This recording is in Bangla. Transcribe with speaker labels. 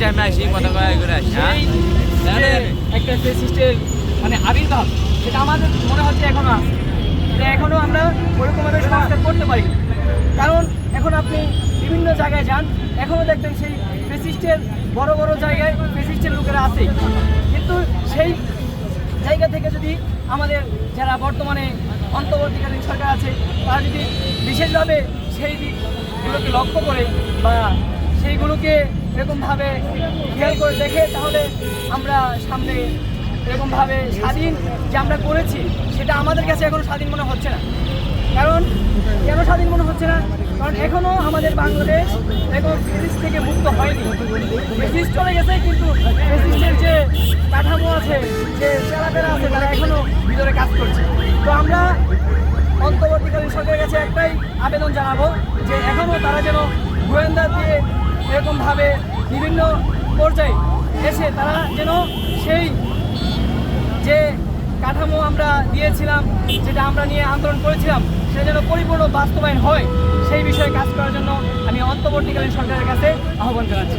Speaker 1: টাইমে আসি, কথা করে আসি হ্যাঁ?
Speaker 2: একটা ফেসিস্টের মানে আবির্ভাব, সেটা আমাদের মনে হচ্ছে এখনও আছে। এটা এখনও আমরা ওরকমভাবে সংস্কার করতে পারি। কারণ এখন আপনি বিভিন্ন জায়গায় যান, এখনও দেখবেন সেই ফেসিস্টের বড় বড় জায়গায় ফেসিস্টের লোকেরা আছে। কিন্তু সেই জায়গা থেকে যদি আমাদের যারা বর্তমানে অন্তর্বর্তীকালীন সরকার আছে, তারা যদি বিশেষভাবে সেই দিকগুলোকে লক্ষ্য করে বা সেইগুলোকে এরকমভাবে খেয়াল করে দেখে তাহলে আমরা সামনে এরকমভাবে স্বাধীন যে আমরা করেছি, সেটা আমাদের কাছে এখনও স্বাধীন মনে হচ্ছে না। কারণ কেন স্বাধীন মনে হচ্ছে না? কারণ এখনও আমাদের বাংলাদেশ এখন ব্রিটিশ থেকে মুক্ত হয়নি। ব্রিটিশ চলে গেছে, কিন্তু ব্রিটিশের যে কাঠামো আছে, যে চেলাপেরা আছে, তারা এখনও ভিতরে কাজ করছে। তো আমরা অন্তর্বর্তীকালীন সরকারের কাছে একটাই আবেদন জানাব যে এখনও তারা যেন গোয়েন্দা দিয়ে এরকমভাবে বিভিন্ন পর্যায়ে এসে তারা যেন সেই যে কাঠামো আমরা দিয়েছিলাম, যেটা আমরা নিয়ে আন্দোলন করেছিলাম, সেটা যেন পরিপূর্ণ বাস্তবায়ন হয়, সেই বিষয়ে কাজ করার জন্য আমি অন্তর্বর্তীকালীন সরকারের কাছে আহ্বান জানাচ্ছি।